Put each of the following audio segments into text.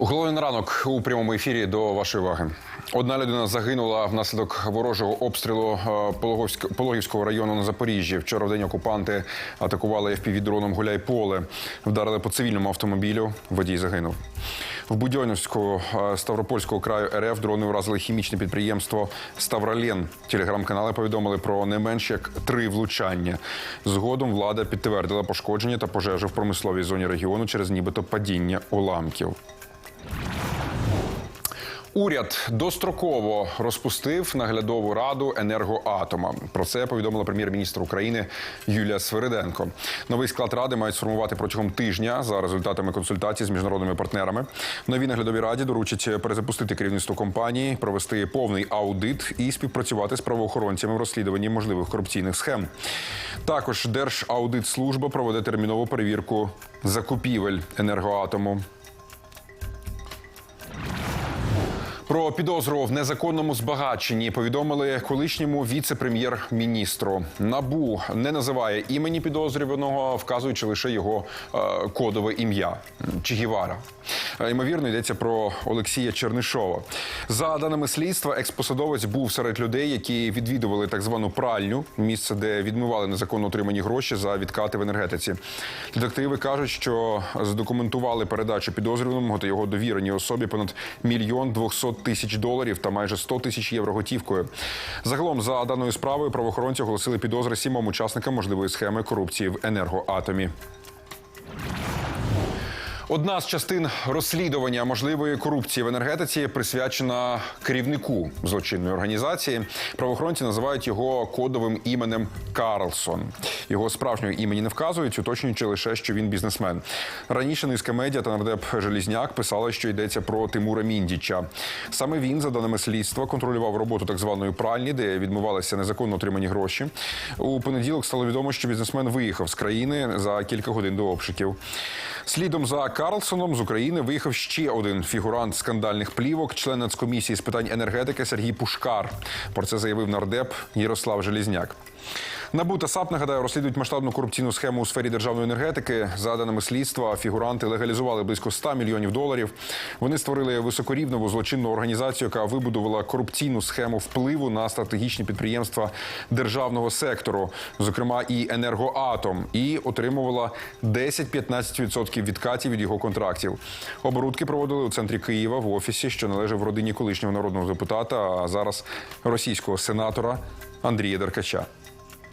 Головний ранок у прямому ефірі до вашої уваги. Одна людина загинула внаслідок ворожого обстрілу е, Пологівського району на Запоріжжі. Вчора в день окупанти атакували FPV-дроном Гуляйполе. Вдарили по цивільному автомобілю. Водій загинув. В Будьонівську е, Ставропольського краю РФ дрони вразили хімічне підприємство Ставролен. Телеграм-канали повідомили про не менш як три влучання. Згодом влада підтвердила пошкодження та пожежу в промисловій зоні регіону через нібито падіння уламків. Уряд достроково розпустив наглядову раду енергоатома. Про це повідомила прем'єр-міністр України Юлія Свириденко. Новий склад ради мають сформувати протягом тижня за результатами консультацій з міжнародними партнерами. Новій наглядовій раді доручить перезапустити керівництво компанії, провести повний аудит і співпрацювати з правоохоронцями в розслідуванні можливих корупційних схем. Також Держаудитслужба проведе термінову перевірку закупівель енергоатому. Про підозру в незаконному збагаченні повідомили колишньому віце-прем'єр-міністру. Набу не називає імені підозрюваного, вказуючи лише його е, кодове ім'я Чігівара. Е, Ймовірно, йдеться про Олексія Чернишова. За даними слідства, експосадовець був серед людей, які відвідували так звану пральню, місце, де відмивали незаконно отримані гроші за відкати в енергетиці. Детективи кажуть, що задокументували передачу підозрюваному та його довіреній особі понад мільйон двохсот тисяч доларів та майже 100 тисяч євро готівкою. Загалом, за даною справою, правоохоронці оголосили підозри сімом учасникам можливої схеми корупції в енергоатомі. Одна з частин розслідування можливої корупції в енергетиці присвячена керівнику злочинної організації. Правоохоронці називають його кодовим іменем Карлсон. Його справжнього імені не вказують, уточнюючи лише, що він бізнесмен. Раніше низка медіа та нардеп Желізняк писали, що йдеться про Тимура Міндіча. Саме він, за даними слідства, контролював роботу так званої пральні, де відмивалися незаконно отримані гроші. У понеділок стало відомо, що бізнесмен виїхав з країни за кілька годин до обшуків. Слідом за Карлсоном з України виїхав ще один фігурант скандальних плівок, член Нацкомісії з питань енергетики Сергій Пушкар. Про це заявив нардеп Ярослав Желізняк. НАБУ та САП, нагадаю, розслідують масштабну корупційну схему у сфері державної енергетики. За даними слідства, фігуранти легалізували близько 100 мільйонів доларів. Вони створили високорівневу злочинну організацію, яка вибудувала корупційну схему впливу на стратегічні підприємства державного сектору, зокрема і енергоатом, і отримувала 10-15% відкатів від його контрактів. Оборудки проводили у центрі Києва в офісі, що належав родині колишнього народного депутата, а зараз російського сенатора Андрія Деркача.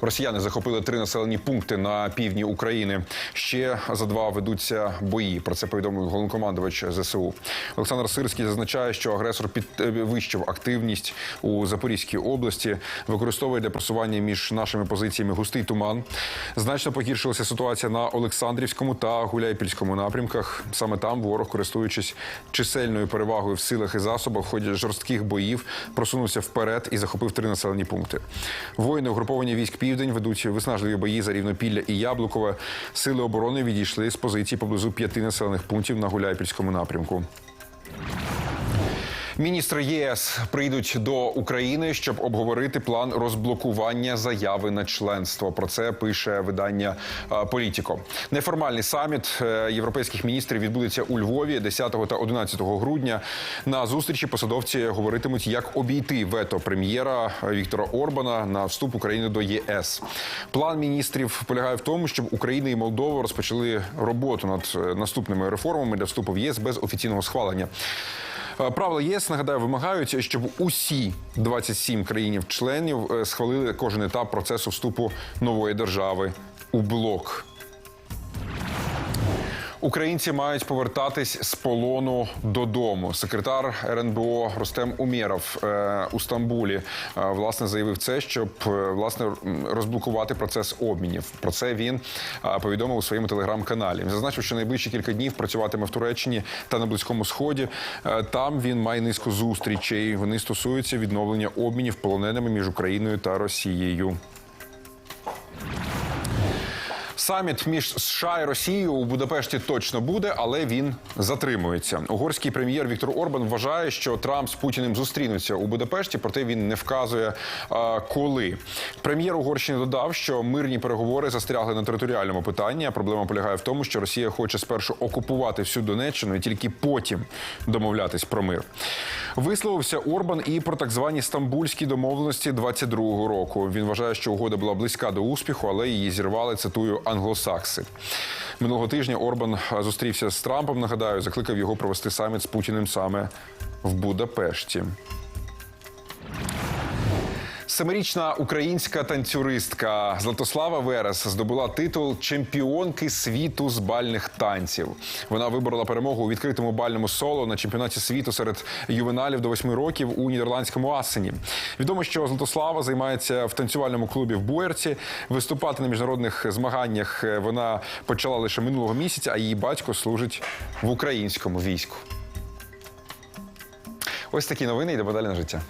Росіяни захопили три населені пункти на півдні України. Ще за два ведуться бої. Про це повідомив головнокомандувач ЗСУ. Олександр Сирський зазначає, що агресор підвищив активність у Запорізькій області, використовує для просування між нашими позиціями густий туман. Значно погіршилася ситуація на Олександрівському та Гуляйпільському напрямках. Саме там ворог, користуючись чисельною перевагою в силах і засобах, в ході жорстких боїв просунувся вперед і захопив три населені пункти. Воїни угруповані військ Південь ведуть виснажливі бої за Рівнопілля і Яблукове. Сили оборони відійшли з позицій поблизу п'яти населених пунктів на Гуляйпільському напрямку. Міністри ЄС прийдуть до України, щоб обговорити план розблокування заяви на членство. Про це пише видання е, Політіко. Неформальний саміт е, європейських міністрів відбудеться у Львові 10 та 11 грудня. На зустрічі посадовці говоритимуть, як обійти вето прем'єра Віктора Орбана на вступ України до ЄС. План міністрів полягає в тому, щоб Україна і Молдова розпочали роботу над е, наступними реформами для вступу в ЄС без офіційного схвалення. Е, Правила ЄС нагадаю вимагають, щоб усі 27 країнів-членів е, схвалили кожен етап процесу вступу нової держави у блок. Українці мають повертатись з полону додому. Секретар РНБО Рустем Умєров е, у Стамбулі е, власне заявив це, щоб е, власне розблокувати процес обмінів. Про це він повідомив у своєму телеграм-каналі. Він зазначив, що найближчі кілька днів працюватиме в Туреччині та на близькому сході. Там він має низку зустрічей. Вони стосуються відновлення обмінів полоненими між Україною та Росією. Саміт між США і Росією у Будапешті точно буде, але він затримується. Угорський прем'єр Віктор Орбан вважає, що Трамп з Путіним зустрінуться у Будапешті, проте він не вказує коли. Прем'єр Угорщини додав, що мирні переговори застрягли на територіальному питанні. А проблема полягає в тому, що Росія хоче спершу окупувати всю Донеччину і тільки потім домовлятись про мир. Висловився Орбан і про так звані стамбульські домовленості 22-го року. Він вважає, що угода була близька до успіху, але її зірвали. Цитую англосакси. Минулого тижня Орбан зустрівся з Трампом. Нагадаю, закликав його провести саміт з Путіним саме в Будапешті. Семирічна українська танцюристка Златослава Верес здобула титул чемпіонки світу з бальних танців. Вона виборола перемогу у відкритому бальному соло на чемпіонаті світу серед ювеналів до 8 років у нідерландському Ассені. Відомо, що Златослава займається в танцювальному клубі в Буерці. Виступати на міжнародних змаганнях е, вона почала лише минулого місяця, а її батько служить в українському війську. Ось такі новини. Йдемо далі на життя.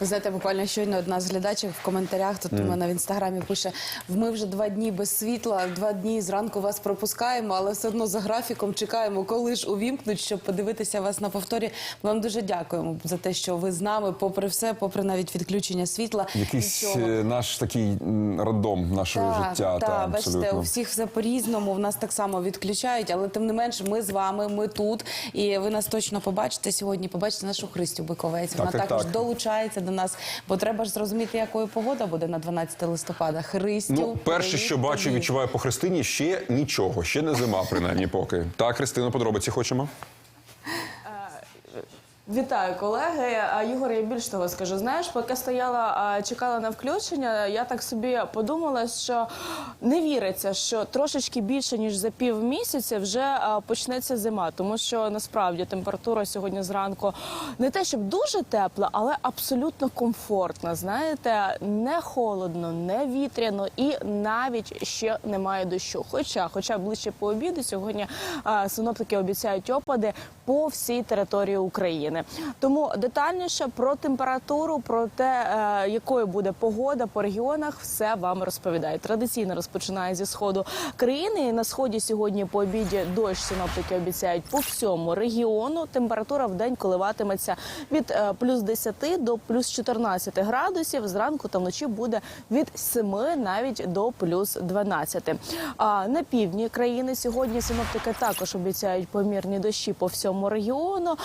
Ви знаєте, буквально щойно одна з глядачів в коментарях тут у мене в інстаграмі пише: ми вже два дні без світла, два дні зранку вас пропускаємо, але все одно за графіком чекаємо, коли ж увімкнуть, щоб подивитися вас на повторі. Ми вам дуже дякуємо за те, що ви з нами, попри все, попри навіть відключення світла. Якийсь нічого. е, наш такий роддом нашого життя. та, та, бачите, у всіх все по-різному. В нас так само відключають, але тим не менш, ми з вами, ми тут. І ви нас точно побачите сьогодні. Побачите нашу Христю Биковець. Вона Так, так, також так. долучається до нас, бо треба ж зрозуміти, якою погода буде на 12 листопада. Христю, Ну, перше, привіт що бачу, відчуваю по Христині, ще нічого, ще не зима, принаймні поки. Так, Христина, подробиці хочемо. Вітаю, колеги. А, Ігор, я більш того скажу. Знаєш, поки стояла, чекала на включення, я так собі подумала, що не віриться, що трошечки більше ніж за пів місяця вже почнеться зима, тому що насправді температура сьогодні зранку не те, щоб дуже тепла, але абсолютно комфортна. Знаєте, не холодно, не вітряно і навіть ще немає дощу. Хоча, хоча ближче по обіду сьогодні а, синоптики обіцяють опади по всій території України. Тому детальніше про температуру, про те, е, якою буде погода по регіонах, все вам розповідаю. Традиційно розпочинає зі сходу країни. На сході сьогодні по обіді дощ синоптики обіцяють по всьому регіону. Температура в день коливатиметься від е, плюс 10 до плюс 14 градусів. Зранку та вночі буде від 7 навіть до плюс 12. А на півдні країни сьогодні синоптики також обіцяють помірні дощі по всьому регіону.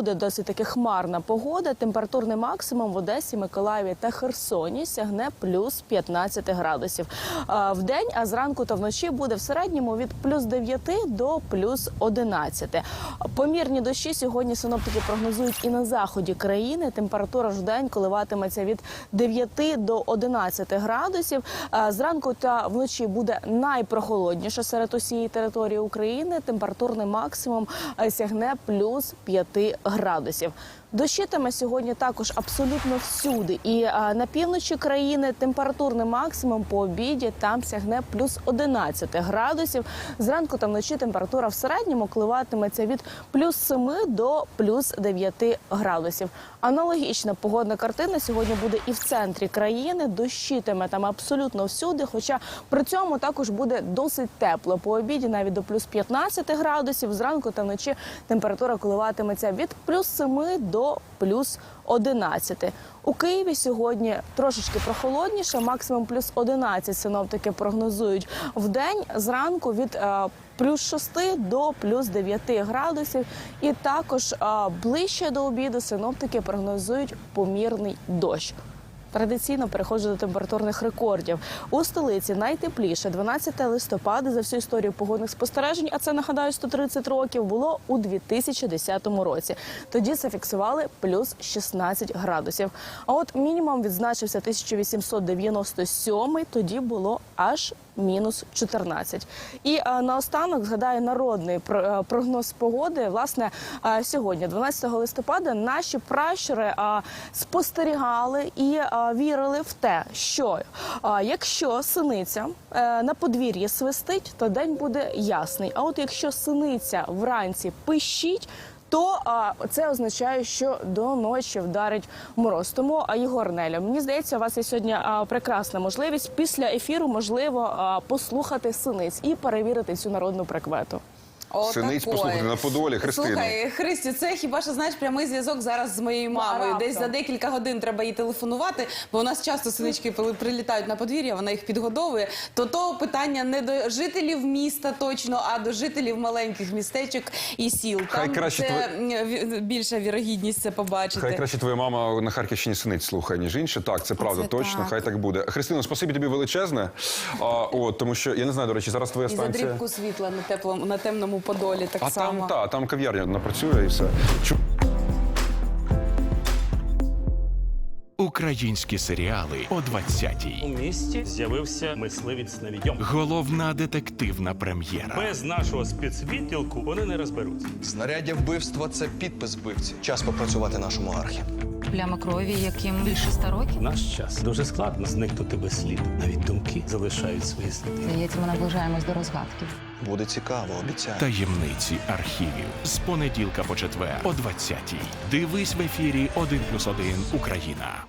Буде досить таки хмарна погода. Температурний максимум в Одесі, Миколаєві та Херсоні сягне плюс 15 градусів. В день, а зранку та вночі буде в середньому від плюс 9 до плюс 11. Помірні дощі сьогодні синоптики прогнозують і на заході країни. Температура ж день коливатиметься від 9 до 11 градусів. Зранку та вночі буде найпрохолодніше серед усієї території України. Температурний максимум сягне плюс 5 градусів. Дощитиме сьогодні також абсолютно всюди. І а, на півночі країни температурний максимум по обіді там сягне плюс 11 градусів. Зранку та вночі температура в середньому коливатиметься від плюс 7 до плюс 9 градусів. Аналогічна погодна картина сьогодні буде і в центрі країни. Дощитиме там абсолютно всюди. Хоча при цьому також буде досить тепло. По обіді навіть до плюс 15 градусів. Зранку та вночі температура коливатиметься від плюс 7 до плюс 11. У Києві сьогодні трошечки прохолодніше, максимум плюс 11 синоптики прогнозують в день зранку від е, плюс 6 до плюс 9 градусів. І також е, ближче до обіду синоптики прогнозують помірний дощ. Традиційно переходжу до температурних рекордів. У столиці найтепліше 12 листопада за всю історію погодних спостережень, а це нагадаю 130 років, було у 2010 році. Тоді зафіксували плюс 16 градусів. А от мінімум відзначився 1897, тоді було аж мінус 14. І е, наостанок згадаю народний е, прогноз погоди. Власне, е, сьогодні, 12 листопада, наші пращури спостерігали і вірили в те, що якщо синиця на подвір'ї свистить, то день буде ясний. А от якщо синиця вранці пищить. То а, це означає, що до ночі вдарить мороз. Тому а, Ігор Неля, мені здається, у вас є сьогодні а, прекрасна можливість після ефіру, можливо, а, послухати синиць і перевірити цю народну прикмету. О, Синиць такої. послухати на Подолі, Христину. Слухай, Христю, це хіба що знаєш прямий зв'язок зараз з моєю мамою. раптом. Десь за декілька годин треба їй телефонувати, бо у нас часто синички коли прилітають на подвір'я, вона їх підгодовує. То то питання не до жителів міста точно, а до жителів маленьких містечок і сіл. Хай Там краще це м, ві- більша вірогідність це побачити. Хай краще твоя мама на Харківщині синиць слухає, ніж інше. Так, це правда, Це точно. так. Хай так буде. Христино, спасибі тобі величезне. А, от, тому що я не знаю, до речі, зараз твоя І за станція. дрібку світла на теплому на темному подолі так А само. там та там кав'ярня напрацює і все. Українські серіали о 20-й. У місті з'явився мисливець на відьом. Головна детективна прем'єра. Без нашого спецвідділку вони не розберуться. Знаряддя вбивства це підпис вбивці. Час попрацювати нашому архі. Пляма крові, яким більше ста років. Наш час дуже складно зникнути без сліду. Навіть думки залишають свої сліди. Здається, ми наближаємось до розгадки. Буде цікаво, обіцяю. Таємниці архівів з понеділка по четвер о 20-й. Дивись в ефірі 1+,1 Україна.